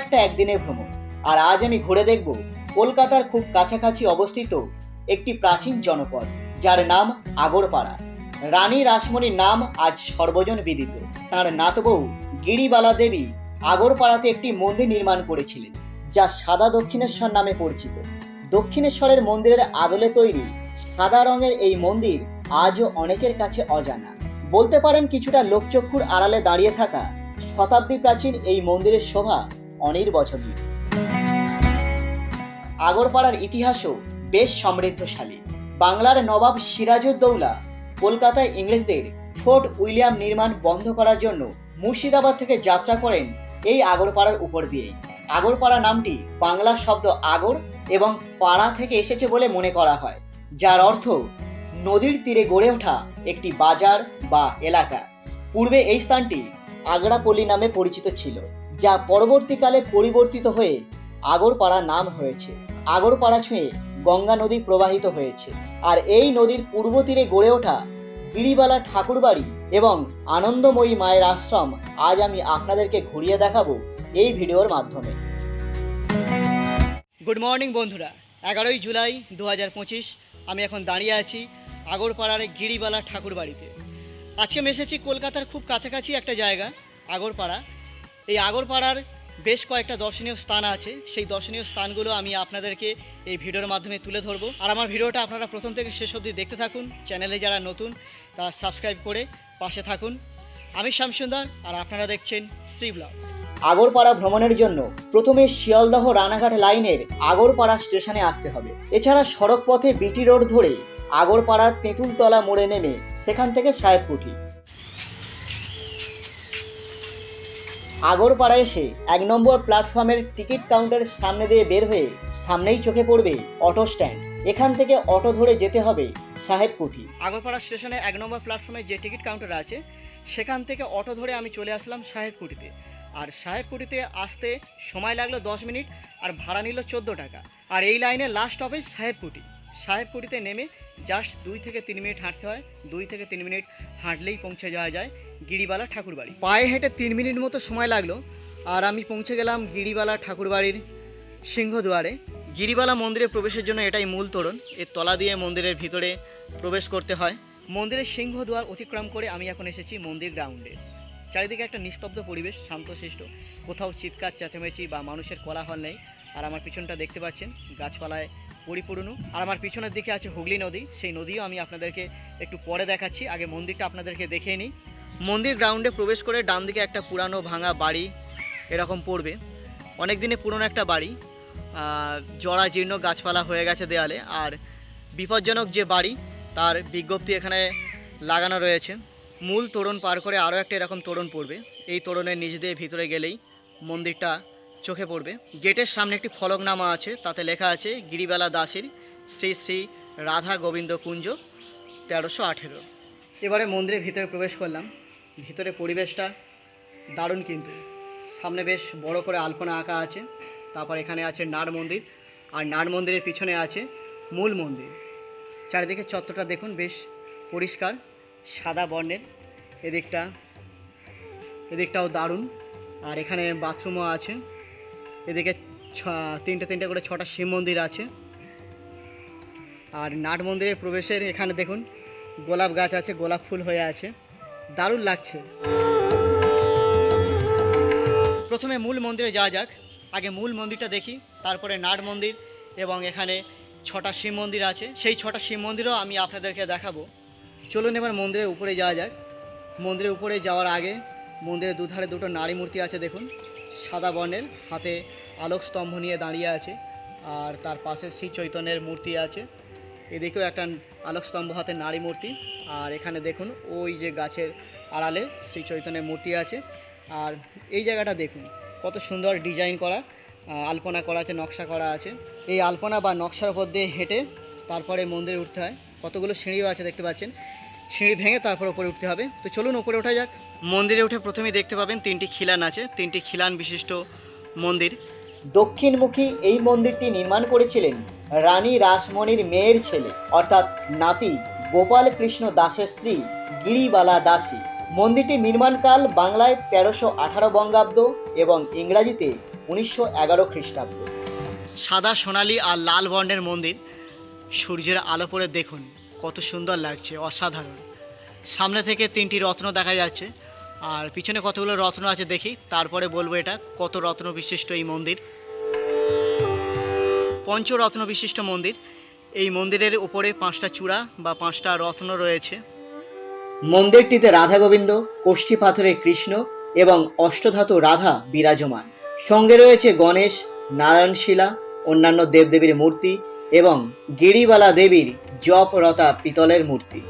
একটা একদিনের ভ্রমণ। আর আজ আমি ঘুরে দেখব কলকাতার খুব কাছাকাছি অবস্থিত একটি প্রাচীন জনপদ, যার নাম আগরপাড়া। রানী রাসমণির নাম আজ সর্বজন বিদিত। তার নাতবউ গিরিবালা দেবী আগরপাড়াতে একটি মন্দির নির্মাণ করেছিলেন, যা সাদা দক্ষিণেশ্বর নামে পরিচিত। দক্ষিণেশ্বরের মন্দিরের আদলে তৈরি সাদা রঙের এই মন্দির আজও অনেকের কাছে অজানা। বলতে পারেন কিছুটা লোকচক্ষুর আড়ালে দাঁড়িয়ে থাকা শতাব্দী প্রাচীন এই মন্দিরের শোভা অনির্বচনীয় আগরপাড়ার ইতিহাসও বেশ সমৃদ্ধশালী। বাংলার নবাব সিরাজউদ্দৌলা কলকাতায় ইংরেজদের ফোর্ট উইলিয়াম নির্মাণ বন্ধ করার জন্য মুর্শিদাবাদ থেকে যাত্রা করেন এই আগরপাড়ার উপর দিয়েই। আগরপাড়া নামটি বাংলা শব্দ আগর এবং পাড়া থেকে এসেছে বলে মনে করা হয়, যার অর্থ নদীর তীরে গড়ে ওঠা একটি বাজার বা এলাকা। পূর্বে এই স্থানটি আগ্রাপল্লী নামে পরিচিত ছিল। যা পরবর্তীকালে পরিবর্তিত হয়ে আগরপাড়া নাম হয়েছে। আগরপাড়া ছুঁয়ে গঙ্গা নদী প্রবাহিত হয়েছে। আর এই নদীর পূর্ব তীরে গড়ে ওঠা গিরিবালা ঠাকুরবাড়ি এবং আনন্দময়ী মায়ের আশ্রম আজ আমি আপনাদেরকে ঘুরিয়ে দেখাবো এই ভিডিওর মাধ্যমে। গুড মর্নিং বন্ধুরা। এগারোই জুলাই দু হাজার পঁচিশ, আমি এখন দাঁড়িয়ে আছি আগরপাড়ার গিরিবালা ঠাকুরবাড়িতে। আজকে আমি এসেছি কলকাতার খুব কাছাকাছি একটা জায়গা, আগরপাড়া। এই আগরপাড়ার বেশ কয়েকটা দর্শনীয় স্থান আছে। সেই দর্শনীয় স্থানগুলো আমি আপনাদেরকে এই ভিডিওর মাধ্যমে তুলে ধরবো। আর আমার ভিডিওটা আপনারা প্রথম থেকে শেষ অবধি দেখতে থাকুন। চ্যানেলে যারা নতুন, তারা সাবস্ক্রাইব করে পাশে থাকুন। আমি শ্যামসুন্দর আর আপনারা দেখছেন শ্রী ব্লগ। আগরপাড়া ভ্রমণের জন্য প্রথমে শিয়ালদহ রানাঘাট লাইনের আগরপাড়া স্টেশনে আসতে হবে। এছাড়া সড়ক পথে বিটি রোড ধরে আগরপাড়ার তেঁতুলতলা মোড়ে নেমে সেখান থেকে সাহেবকুঠি। আগরপাড়া এসে এক নম্বর প্ল্যাটফর্মের টিকিট কাউন্টারের সামনে দিয়ে বের হয়ে সামনেই চোখে পড়বে অটো স্ট্যান্ড এখান থেকে অটো ধরে যেতে হবে সাহেবকুঠি আগরপাড়া স্টেশনে এক নম্বর প্ল্যাটফর্মে যে টিকিট কাউন্টার আছে, সেখান থেকে অটো ধরে আমি চলে আসলাম সাহেবকুঠিতে আর সাহেবকুঠিতে আসতে সময় লাগল দশ মিনিট, আর ভাড়া নিল চোদ্দ টাকা। আর এই লাইনে লাস্ট অফিস সাহেবকুঠি সাহেবকুঠিতে নেমে জাস্ট দুই থেকে তিন মিনিট হাঁটতে হয়। দুই থেকে তিন মিনিট হাঁটলেই পৌঁছে যাওয়া যায় গিরিবালা ঠাকুরবাড়ি। পায়ে হেঁটে তিন মিনিট মতো সময় লাগল আর আমি পৌঁছে গেলাম গিরিবালা ঠাকুরবাড়ির সিংহদুয়ারে। গিরিবালা মন্দিরে প্রবেশের জন্য এটাই মূল তোরণ। এর তলা দিয়ে মন্দিরের ভিতরে প্রবেশ করতে হয়। মন্দিরের সিংহদুয়ার অতিক্রম করে আমি এখন এসেছি মন্দির গ্রাউন্ডে চারিদিকে একটা নিস্তব্ধ পরিবেশ, শান্তশিষ্ট। কোথাও চিৎকার, চেঁচামেচি বা মানুষের কোলাহল নেই। আর আমার পিছনটা দেখতে পাচ্ছেন, গাছপালায় পরিপূর্ণ। আর আমার পিছনের দিকে আছে হুগলি নদী। সেই নদীও আমি আপনাদেরকে একটু পরে দেখাচ্ছি। আগে মন্দিরটা আপনাদেরকে দেখিয়ে নিই। মন্দির গ্রাউন্ডে প্রবেশ করে ডান দিকে একটা পুরানো ভাঙা বাড়ি এরকম পড়বে। অনেক দিনে পুরনো একটা বাড়ি। জরা জীর্ণ গাছপালা হয়ে গেছে দেয়ালে। আর বিপজ্জনক যে বাড়ি, তার বিজ্ঞপ্তি এখানে লাগানো রয়েছে। মূল তোরণ পার করে আরও একটা এরকম তোরণ পড়বে। এই তোরণের নিচ দিয়ে ভিতরে গেলেই মন্দিরটা চোখে পড়বে। গেটের সামনে একটি ফলকনামা আছে, তাতে লেখা আছে, গিরিবালা দাসের শ্রী শ্রী রাধা গোবিন্দ কুঞ্জ, তেরোশো আঠেরো। এবারে মন্দিরের ভিতরে প্রবেশ করলাম। ভিতরে পরিবেশটা দারুণ কিন্তু। সামনে বেশ বড় করে আলপনা আঁকা আছে, তারপর এখানে আছে নাট মন্দির, আর নাট মন্দিরের পিছনে আছে মূল মন্দির। চারিদিকে চত্বরটা দেখুন, বেশ পরিষ্কার, সাদা বর্ণের। এদিকটা, এদিকটাও দারুণ। আর এখানে বাথরুমও আছে। এদিকে তিনটে তিনটে করে ছটা শিব মন্দির আছে। আর নাট মন্দিরের প্রবেশের এখানে দেখুন, গোলাপ গাছ আছে, গোলাপ ফুল হয়ে আছে। দারুণ লাগছে। প্রথমে মূল মন্দিরে যাওয়া যাক। আগে মূল মন্দিরটা দেখি, তারপরে নাট মন্দির এবং এখানে ছটা শিব মন্দির আছে। সেই ছটা শিব মন্দিরও আমি আপনাদেরকে দেখাবো। চলুন এবার মন্দিরের উপরে যাওয়া যাক। মন্দিরের উপরে যাওয়ার আগে মন্দিরের দুধারে দুটো নারী মূর্তি আছে, দেখুন। সাদা বর্ণের, হাতে আলোক স্তম্ভ নিয়ে দাঁড়িয়ে আছে, আর তার পাশে শ্রী চৈতন্যের মূর্তি আছে। এদিকেও একটা আলোকস্তম্ভ হাতে নারী মূর্তি, আর এখানে দেখুন, ওই যে গাছের আড়ালে শ্রী চৈতন্যের মূর্তি আছে। আর এই জায়গাটা দেখুন, কত সুন্দর ডিজাইন করা আলপনা করা আছে, নকশা করা আছে। এই আলপনা বা নকশার উপর দিয়ে হেঁটে তারপরে মন্দিরে উঠতে হয়। কতগুলো সিঁড়িও আছে দেখতে পাচ্ছেন। সিঁড়ি ভেঙে তারপর উপরে উঠতে হবে। তো চলুন উপরে ওঠা যাক। মন্দিরে উঠে প্রথমেই দেখতে পাবেন তিনটি খিলান আছে। তিনটি খিলান বিশিষ্ট মন্দির। দক্ষিণমুখী এই মন্দিরটি নির্মাণ করেছিলেন রানী রাসমণির মেয়ের ছেলে, অর্থাৎ নাতি গোপাল কৃষ্ণ দাসের স্ত্রী গিরিবালা দাসী। মন্দিরটি নির্মাণকাল বাংলায় তেরোশো আঠারো বঙ্গাব্দ এবং ইংরাজিতে উনিশশো এগারো খ্রিস্টাব্দ। সাদা সোনালি আর লাল বর্ণের মন্দির, সূর্যের আলো পড়ে দেখুন, কত সুন্দর লাগছে, অসাধারণ। সামনে থেকে তিনটি রত্ন দেখা যাচ্ছে আর পিছনে কতগুলো রত্ন আছে দেখি, তারপরে বলব এটা, কত রত্ন বিশিষ্ট এই মন্দির? পঞ্চরত্ন বিশিষ্ট মন্দির, এই মন্দিরের উপরে পাঁচটা চূড়া বা পাঁচটা রত্ন রয়েছে। মন্দিরটিতে রাধা গোবিন্দ, কোষ্ঠী পাথরের কৃষ্ণ এবং অষ্টধাতু রাধা বিরাজমান। সঙ্গে রয়েছে গণেশ নারায়ণশিলা অন্যান্য দেবদেবীর মূর্তি এবং গিরিবালা দেবীর জপরতা পিতলের মূর্তি।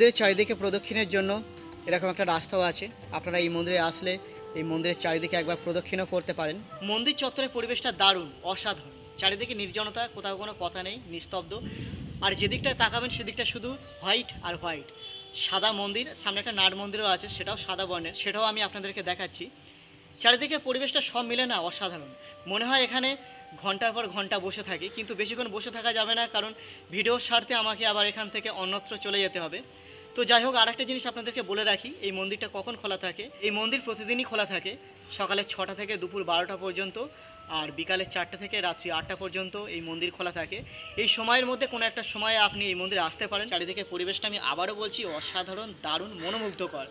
মন্দিরের চারিদিকে প্রদক্ষিণের জন্য এরকম একটা রাস্তাও আছে। আপনারা এই মন্দিরে আসলে এই মন্দিরের চারিদিকে একবার প্রদক্ষিণও করতে পারেন। মন্দির চত্বরের পরিবেশটা দারুণ, অসাধারণ। চারিদিকে নির্জনতা, কোথাও কোনো কথা নেই, নিস্তব্ধ। আর যেদিকটায় তাকাবেন সেদিকটা শুধু হোয়াইট আর হোয়াইট। সাদা মন্দির, সামনে একটা নাট মন্দিরও আছে, সেটাও সাদা বর্ণের, সেটাও আমি আপনাদেরকে দেখাচ্ছি। চারিদিকে পরিবেশটা সব মিলে না অসাধারণ। মনে হয় এখানে ঘণ্টার পর ঘণ্টা বসে থাকি, কিন্তু বেশিক্ষণ বসে থাকা যাবে না, কারণ ভিডিওর স্বার্থে আমাকে আবার এখান থেকে অন্যত্র চলে যেতে হবে। তো যাই হোক, আরেকটা জিনিস আপনাদেরকে বলে রাখি, এই মন্দিরটা কখন খোলা থাকে? এই মন্দির প্রতিদিনই খোলা থাকে সকালে ছটা থেকে দুপুর বারোটা পর্যন্ত আর বিকালে চারটে থেকে রাত্রি আটটা পর্যন্ত এই মন্দির খোলা থাকে। এই সময়ের মধ্যে কোনো একটা সময়ে আপনি এই মন্দিরে আসতে পারেন। চারিদিকে পরিবেশটা আমি আবারও বলছি, অসাধারণ, দারুণ, মনোমুগ্ধকর।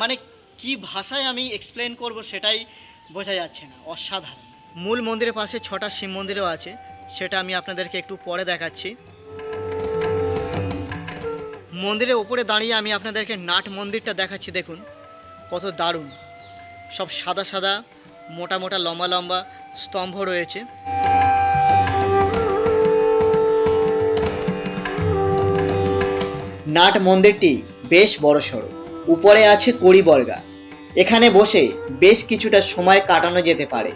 মানে কি ভাষায় আমি এক্সপ্লেন করব সেটাই বোঝা যাচ্ছে না, অসাধারণ। মূল মন্দিরের পাশে ছটা শিব মন্দিরও আছে, সেটা আমি আপনাদেরকে একটু পরে দেখাচ্ছি। মন্দিরের ওপরে দাঁড়িয়ে আমি আপনাদেরকে নাট মন্দিরটা দেখাচ্ছি, দেখুন। কত দারুণ। সব সাদা সাদা, মোটা মোটা, লম্বা লম্বা স্তম্ভ রয়েছে। নাট মন্দিরটি বেশ বড় সড়ো। উপরে আছে কড়িবর্গা এখানে বসে বেশ কিছুটা সময় কাটানো যেতে পারে।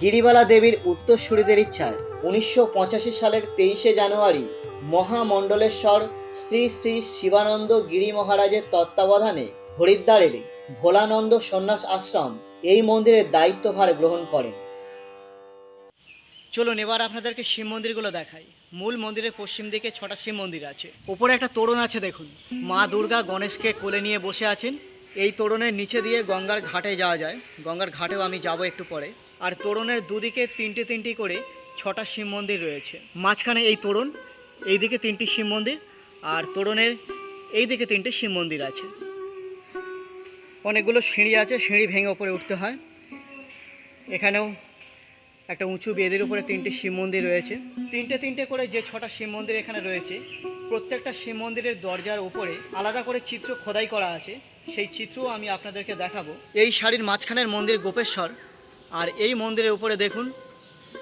গিরিবালা দেবীর উত্তরসূরিদের ইচ্ছায় উনিশশো পঁচাশি সালের তেইশে জানুয়ারি মহামণ্ডলেশ্বর শ্রী শ্রী শিবানন্দ গিরি মহারাজের তত্ত্বাবধানে হরিদ্বারের ভোলানন্দ সন্ন্যাস আশ্রম এই মন্দিরের দায়িত্বভার গ্রহণ করেন। চলুন, এবার আপনাদেরকে শিব মন্দিরগুলো দেখাই। মূল মন্দিরের পশ্চিম দিকে ছটা শিব মন্দির আছে। উপরে একটা তোরণ আছে, দেখুন। মা দুর্গা গণেশকে কোলে নিয়ে বসে আছেন। এই তোরণের নিচে দিয়ে গঙ্গার ঘাটে যাওয়া যায়। গঙ্গার ঘাটেও আমি যাব একটু পরে। আর তোরণের দুদিকে তিনটে তিনটি করে ছটা শিব মন্দির রয়েছে। মাঝখানে এই তোরণ এইদিকে তিনটি শিব মন্দির আর তোরণের এই দিকে তিনটে শিব মন্দির আছে। অনেকগুলো সিঁড়ি আছে, সিঁড়ি ভেঙে ওপরে উঠতে হয়। এখানেও একটা উঁচু বেদের উপরে তিনটে শিব মন্দির রয়েছে। তিনটে তিনটে করে যে ছটা শিব মন্দির এখানে রয়েছে, প্রত্যেকটা শিব মন্দিরের দরজার উপরে আলাদা করে চিত্র খোদাই করা আছে। সেই চিত্রও আমি আপনাদেরকে দেখাবো। এই শাড়ির মাঝখানের মন্দির গোপেশ্বর, আর এই মন্দিরের উপরে দেখুন,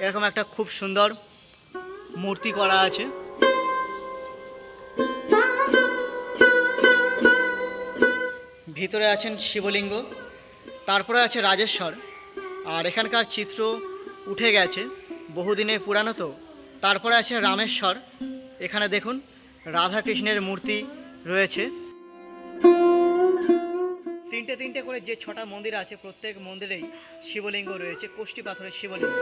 এরকম একটা খুব সুন্দর মূর্তি করা আছে। ভিতরে আছেন শিবলিঙ্গ, তারপরে আছে রাজেশ্বর। আর এখানকার চিত্র উঠে গেছে বহুদিনের পুরানো তো। তারপরে আছে রামেশ্বর। এখানে দেখুন রাধা কৃষ্ণের মূর্তি রয়েছে। তিনটে তিনটে করে যে ছটা মন্দির আছে, প্রত্যেক মন্দিরেই শিবলিঙ্গ রয়েছে, কোষ্ঠী পাথরের শিবলিঙ্গ।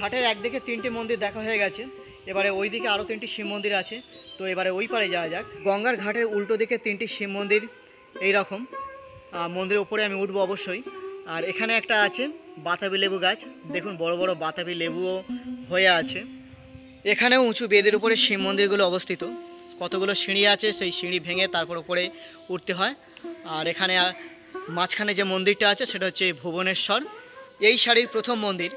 ঘাটের একদিকে তিনটে মন্দির দেখা হয়ে গেছে। এবারে ওই দিকে আরও তিনটি শিব মন্দির আছে। তো এবারে ওই পারে যাওয়া যাক। গঙ্গার ঘাটের উল্টো দিকে তিনটি শিব মন্দির এই রকম মন্দিরের উপরে আমি উঠবো অবশ্যই। আর এখানে একটা আছে বাতাবি লেবু গাছ। দেখুন, বড় বড় বাতাবি লেবুও হয়ে আছে। এখানেও উঁচু বেদের উপরে শিব মন্দিরগুলো অবস্থিত। কতগুলো সিঁড়ি আছে, সেই সিঁড়ি ভেঙে তারপর উপরে উঠতে হয়। আর এখানে মাঝখানে যে মন্দিরটা আছে, সেটা হচ্ছে ভুবনেশ্বর। এই শাড়ির প্রথম মন্দির,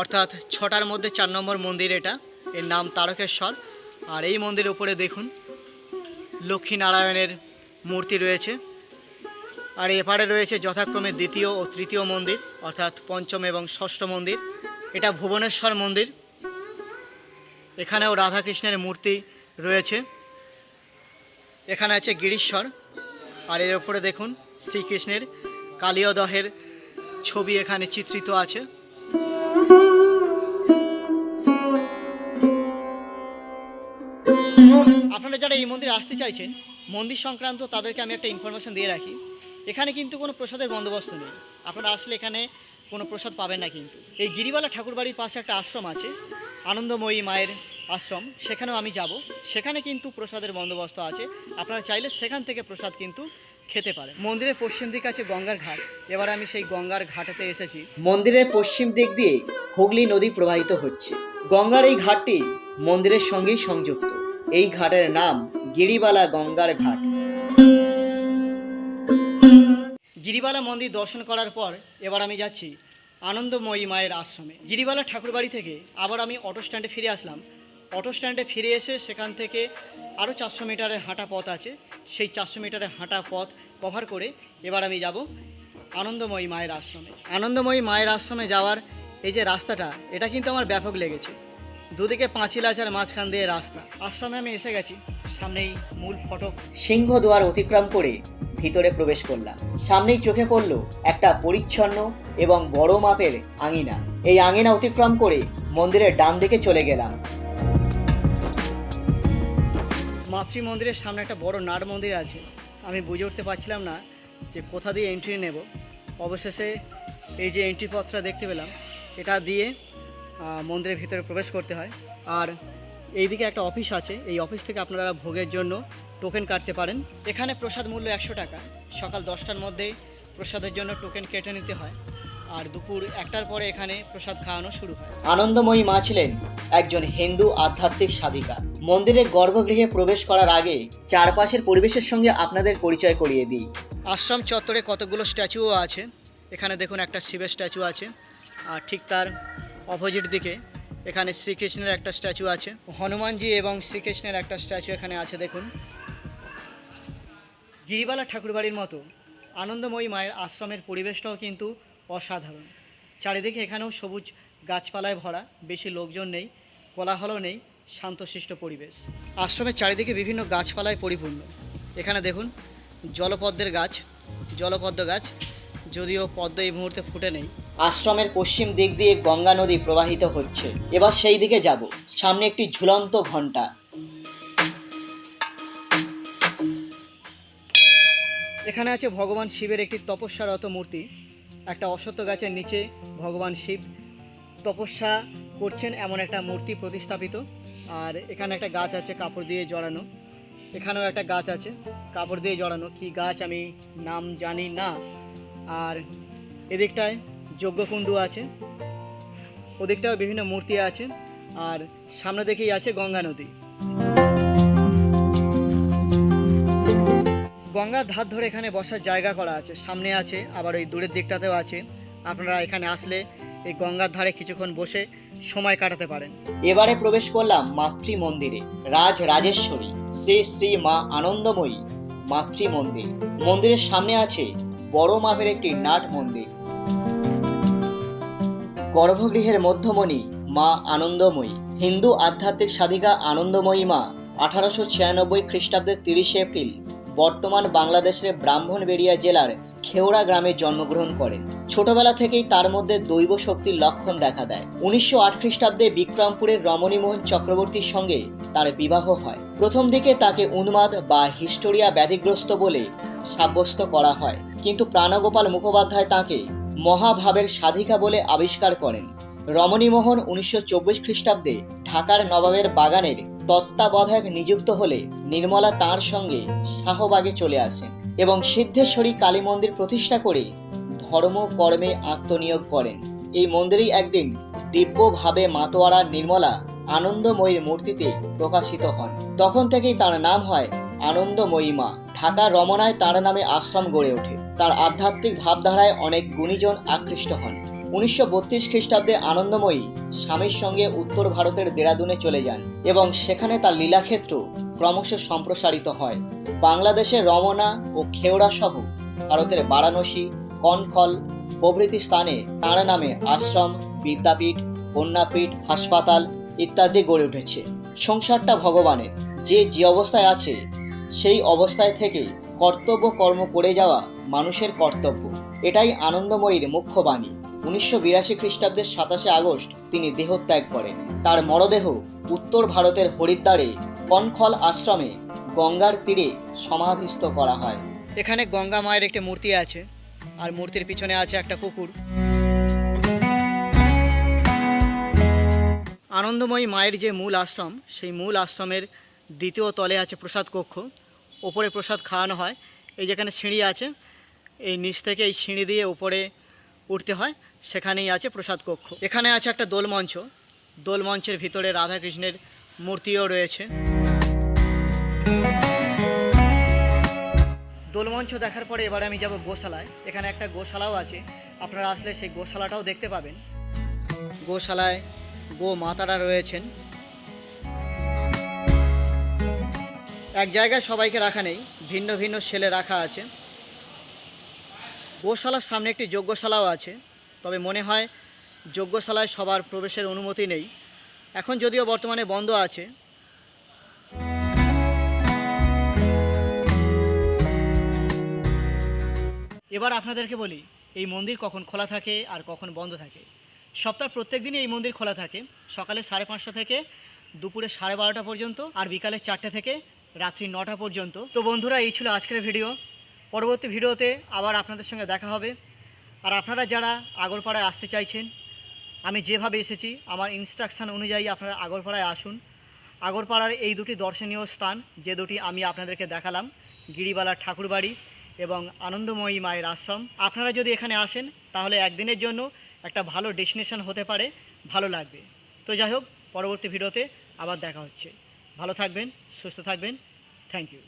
অর্থাৎ ছটার মধ্যে চার নম্বর মন্দির এটা। এর নাম তারকেশ্বর। আর এই মন্দিরের উপরে দেখুন, লক্ষ্মীনারায়ণের মূর্তি রয়েছে। আর এপারে রয়েছে যথাক্রমে দ্বিতীয় ও তৃতীয় মন্দির, অর্থাৎ পঞ্চম এবং ষষ্ঠ মন্দির। এটা ভুবনেশ্বর মন্দির। এখানেও রাধাকৃষ্ণের মূর্তি রয়েছে। এখানে আছে গিরিশ্বর। আর এর উপরে দেখুন, শ্রীকৃষ্ণের কালীয়দহের ছবি এখানে চিত্রিত আছে। আপনারা যারা এই মন্দিরে আসতে চাইছেন, মন্দির সংক্রান্ত তাদেরকে আমি একটা ইনফরমেশন দিয়ে রাখি। এখানে কিন্তু কোনো প্রসাদের বন্দোবস্ত নেই। আপনারা আসলে এখানে কোনো প্রসাদ পাবেন না কিন্তু। এই গিরিবালা ঠাকুরবাড়ির পাশে একটা আশ্রম আছে, আনন্দময়ী মায়ের আশ্রম, সেখানেও আমি যাব। সেখানে কিন্তু প্রসাদের বন্দোবস্ত আছে। আপনারা চাইলে সেখান থেকে প্রসাদ কিন্তু খেতে পারে মন্দিরের পশ্চিম দিকে আছে গঙ্গার ঘাট। এবার আমি সেই গঙ্গার ঘাটেতে এসেছি। মন্দিরের পশ্চিম দিক দিয়ে হুগলি নদী প্রবাহিত হচ্ছে। গঙ্গার এই ঘাটটি মন্দিরের সঙ্গেই সংযুক্ত। এই ঘাটের নাম গিরিবালা গঙ্গার ঘাট। গিরিবালা মন্দির দর্শন করার পর এবার আমি যাচ্ছি আনন্দময়ী মায়ের আশ্রমে। গিরিবালা ঠাকুরবাড়ি থেকে আবার আমি অটো স্ট্যান্ডে ফিরে আসলাম। অটো স্ট্যান্ডে ফিরে এসে সেখান থেকে আরও চারশো মিটারের হাঁটা পথ আছে। সেই চারশো মিটারের হাঁটা পথ কভার করে এবার আমি যাব আনন্দময়ী মায়ের আশ্রমে। আনন্দময়ী মায়ের আশ্রমে যাওয়ার এই যে রাস্তাটা, এটা কিন্তু আমার ব্যাপক লেগেছে। দুদিকে পাঁচিল আছে আর মাঝখান দিয়ে রাস্তা। আশ্রমে আমি এসে গেছি। সামনেই মূল ফটক। সিংহ দুয়ার অতিক্রম করে ভিতরে প্রবেশ করলাম। সামনেই চোখে পড়ল একটা পরিচ্ছন্ন এবং বড় মাপের আঙিনা। এই আঙিনা অতিক্রম করে মন্দিরের ডান দিকে চলে গেলাম। মাতৃ মন্দিরের সামনে একটা বড় নাট মন্দির আছে। আমি বুঝে উঠতে পারছিলাম না যে কোথা দিয়ে এন্ট্রি নেব। অবশেষে এই যে এন্ট্রি পথটা দেখতে পেলাম এটা দিয়ে মন্দিরের ভিতরে প্রবেশ করতে হয়। আর এইদিকে একটা অফিস আছে। এই অফিস থেকে আপনারা ভোগের জন্য টোকেন কাটতে পারেন। এখানে প্রসাদ মূল্য একশো টাকা। সকাল দশটার মধ্যে প্রসাদের জন্য টোকেন কেটে নিতে হয়। আর দুপুর একটার পরে এখানে প্রসাদ খাওয়ানো শুরু হয়। আনন্দময়ী মা ছিলেন একজন হিন্দু আধ্যাত্মিক সাধিকা মন্দিরের গর্ভগৃহে প্রবেশ করার আগে চারপাশের পরিবেশের সঙ্গে আপনাদের পরিচয় করিয়ে দিই। আশ্রম চত্বরে কতগুলো স্ট্যাচুও আছে? এখানে দেখুন একটা শিবের স্ট্যাচু আছে। আর ঠিক তার অপোজিট দিকে। এখানে শ্রীকৃষ্ণের একটা স্ট্যাচু আছে। হনুমানজি এবং শ্রীকৃষ্ণের একটা স্ট্যাচু এখানে আছে, দেখুন। গিরিবালা ঠাকুরবাড়ির মতো আনন্দময়ী মায়ের আশ্রমের পরিবেশটাও কিন্তু অসাধারণ। চারিদিকে এখানেও সবুজ গাছপালায় ভরা, বেশি লোকজন নেই, কোলাহলও নেই, শান্তশিষ্ট পরিবেশ। আশ্রমের চারিদিকে বিভিন্ন গাছপালায় পরিপূর্ণ। এখানে দেখুন, জলপদ্মের গাছ, জলপদ্ম গাছ, যদিও পদ্ম এই মুহূর্তে ফুটে নেই। আশ্রমের পশ্চিম দিক দিয়ে গঙ্গা নদী প্রবাহিত হচ্ছে। এবার সেই দিকে যাব। সামনে একটি ঝুলন্ত ঘণ্টা এখানে আছে ভগবান শিবের একটি তপস্যারত মূর্তি। একটা অশ্বত্থ গাছের নিচে ভগবান শিব তপস্যা করছেন এমন একটা মূর্তি প্রতিস্থাপিত। আর এখানে একটা গাছ আছে কাপড় দিয়ে জড়ানো। এখানেও একটা গাছ আছে কাপড় দিয়ে জড়ানো। কি গাছ আমি নাম জানি না। আর এদিকটায় যজ্ঞকুণ্ডু আছে, ওদিকটাও বিভিন্ন মূর্তি আছে, আর সামনে দেখেই আছে গঙ্গা নদী। গঙ্গার ধার ধরে এখানে বসার জায়গা করা আছে, সামনে আছে, আবার ওই দূরের দিকটাতেও আছে। আপনারা এখানে আসলে এই গঙ্গার ধারে কিছুক্ষণ বসে সময় কাটাতে পারেন। এবারে প্রবেশ করলাম মাতৃ মন্দিরে, রাজ রাজেশ্বরী, শ্রী শ্রী মা আনন্দময়ী মাতৃ মন্দির। মন্দিরের সামনে আছে বড় মাপের একটি নাট মন্দির। গর্ভগৃহের মধ্যমণি মা আনন্দময়ী। হিন্দু আধ্যাত্মিক সাধিকা আনন্দময়ী মা, আঠারোশো ছিয়ানব্বই খ্রিস্টাব্দের তিরিশে এপ্রিল। বর্তমান বাংলাদেশের ব্রাহ্মণবেড়িয়া জেলার খেওড়া গ্রামে জন্মগ্রহণ করেন। ছোটবেলা থেকেই তার মধ্যে দৈব শক্তির লক্ষণ দেখা দেয়। উনিশশো আট খ্রিস্টাব্দে বিক্রমপুরের রমণীমোহন চক্রবর্তীর সঙ্গে তার বিবাহ হয়। প্রথম দিকে তাকে উন্মাদ বা হিস্টোরিয়া ব্যাধিগ্রস্ত বলে সাব্যস্ত করা হয়। কিন্তু প্রাণগোপাল মুখোপাধ্যায় তাকে মহাভাবের সাধিকা বলে আবিষ্কার করেন। রমণীমোহন উনিশশো চব্বিশ খ্রিস্টাব্দে ঢাকার নবাবের বাগানের তত্ত্বাবধায়ক নিযুক্ত হলে নির্মলা তাঁর সঙ্গে শাহবাগে চলে আসেন এবং সিদ্ধেশ্বরী কালী মন্দির প্রতিষ্ঠা করে ধর্ম কর্মে আত্মনিয়োগ করেন। এই মন্দিরেই একদিন দিব্যভাবে মাতোয়ারা নির্মলা আনন্দময়ীর মূর্তিতে প্রকাশিত হন। তখন থেকেই তার নাম হয় আনন্দময়ী মা। ঢাকা রমনায় তার নামে আশ্রম গড়ে ওঠে। তার আধ্যাত্মিক ভাবধারায় অনেক গুণীজন আকৃষ্ট হন। উনিশশো বত্রিশ খ্রিস্টাব্দে আনন্দময়ী স্বামীর সঙ্গে উত্তর ভারতের দেরাদুনে চলে যান এবং সেখানে তার লীলাক্ষেত্র ক্রমশ সম্প্রসারিত হয়। বাংলাদেশে রমনা ও খেওড়া সহ ভারতের বারাণসী, কনখল প্রভৃতি স্থানে তাঁর নামে আশ্রম, বিদ্যাপীঠ কন্যাপীঠ হাসপাতাল ইত্যাদি গড়ে উঠেছে। সংসারটা ভগবানের। যে যে অবস্থায় আছে, সেই অবস্থায় থেকে কর্তব্য কর্ম করে যাওয়া মানুষের কর্তব্য। এটাই আনন্দময়ীর মুখ্য বাণী। উনিশশো বিরাশি খ্রিস্টাব্দের সাতাশে আগস্ট তিনি দেহত্যাগ করেন। তার মরদেহ উত্তর ভারতের হরিদ্বারে কনখল আশ্রমে গঙ্গার তীরে সমাধিস্থ করা হয়। এখানে গঙ্গা মায়ের একটি মূর্তি আছে আর মূর্তির পিছনে আছে একটা কুকুর। আনন্দময়ী মায়ের যে মূল আশ্রম, সেই মূল আশ্রমের দ্বিতীয় তলে আছে প্রসাদ কক্ষ। ওপরে প্রসাদ খাওয়ানো হয়। এই যেখানে সিঁড়ি আছে, এই নিচ থেকে এই সিঁড়ি দিয়ে উপরে উঠতে হয়, সেখানেই আছে প্রসাদ কক্ষ। এখানে আছে একটা দোলমঞ্চ। দোলমঞ্চের ভিতরে রাধাকৃষ্ণের মূর্তিও রয়েছে। দোলমঞ্চ দেখার পরে এবারে আমি যাব গোশালায়। এখানে একটা গোশালাও আছে। আপনারা আসলে সেই গোশালাটাও দেখতে পাবেন। গোশালায় গো মাতারা রয়েছেন। এক জায়গায় সবাইকে রাখা নেই, ভিন্ন ভিন্ন সেলে রাখা আছে। গোশালার সামনে একটি যজ্ঞশালাও আছে, তবে মনে হয় যজ্ঞশালায় সবার প্রবেশের অনুমতি নেই। এখন যদিও বর্তমানে বন্ধ আছে। এবার আপনাদেরকে বলি, এই মন্দির কখন খোলা থাকে আর কখন বন্ধ থাকে। সপ্তাহ প্রত্যেক দিনই এই মন্দির খোলা থাকে, সকালে সাড়ে পাঁচটা থেকে দুপুরে সাড়ে বারোটা পর্যন্ত আর বিকালে চারটে থেকে রাত্রি নটা পর্যন্ত। তো বন্ধুরা, এই ছিল আজকের ভিডিও। পরবর্তী ভিডিওতে আবার আপনাদের সঙ্গে দেখা হবে। আর আপনারা যারা আগরপাড়ায় আসতে চাইছেন, আমি যেভাবে এসেছি, আমার ইনস্ট্রাকশান অনুযায়ী আপনারা আগরপাড়ায় আসুন। আগরপাড়ার এই দুটি দর্শনীয় স্থান, যে দুটি আমি আপনাদেরকে দেখালাম, গিরিবালার ঠাকুরবাড়ি এবং আনন্দময়ী মায়ের আশ্রম। আপনারা যদি এখানে আসেন, তাহলে একদিনের জন্য একটা ভালো ডেস্টিনেশন হতে পারে, ভালো লাগবে। তো যাই হোক, পরবর্তী ভিডিওতে আবার দেখা হচ্ছে। ভালো থাকবেন। সুস্থ থাকবেন। Thank you